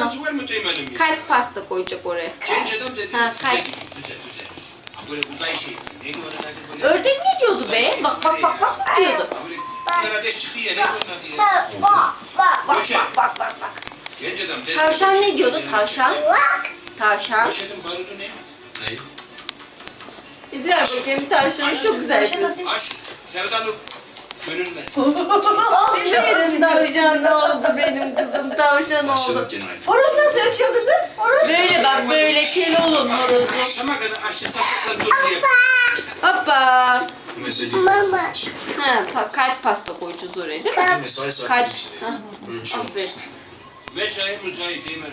Ya? Kalp pasta koyacak oraya. Genç adam dedi. Ha, kalp. füze füze. Böyle uzay şeysi. Neydi adı böyle? Ördek ne diyordu be? Bak bak bak bak diyordu. Ha, Böyle bunlar ateş çıkıyor ya. Neydi onun adı ya? Bak bak Göçek. bak bak bak. Genç adam dedi. Tavşan ne diyordu? Tavşan. Tavşan. Poşetin barudu ne? Ne? İdrar bakayım tavşanı çok güzel yapıyorsun. Aşk. Benim tavşan oldu benim kızım tavşan oldu. Başladık gene aynı. Horoz nasıl ötüyor kızım? Horoz. Böyle bak böyle kel olun horozu. Akşama kadar aşçı saflıkları toplayıp. Hoppa. Mama. Ha, pa- kalp pasta koyacağız oraya değil mi? mesai bir şey Aferin. olmaz. Mesai müsait değil mi?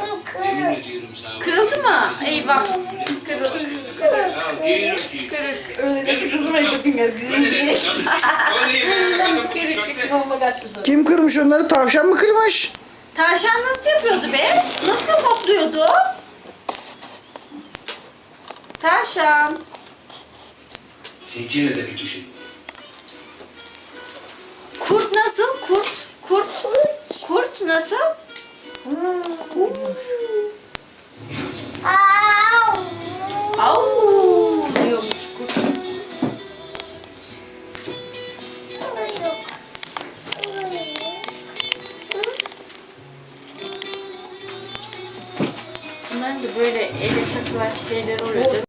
Yemin ediyorum sana. Kırıldı mı? Eyvah. Kırıldı. Ya diyorum ki. Kırık. Öyle Benim de çocuklar kızıma kesin Böyle geldi. de çalışıyor. Öyle yemeğe kadar bu çökte. Kim kırmış onları? Tavşan mı kırmış? Tavşan nasıl yapıyordu be? Nasıl hopluyordu? Tavşan. Gene de bir düşün. Kurt nasıl? Kurt. Kurt. Kurt nasıl? Au Da böyle elle takılan şeyler oluyor. değil mi?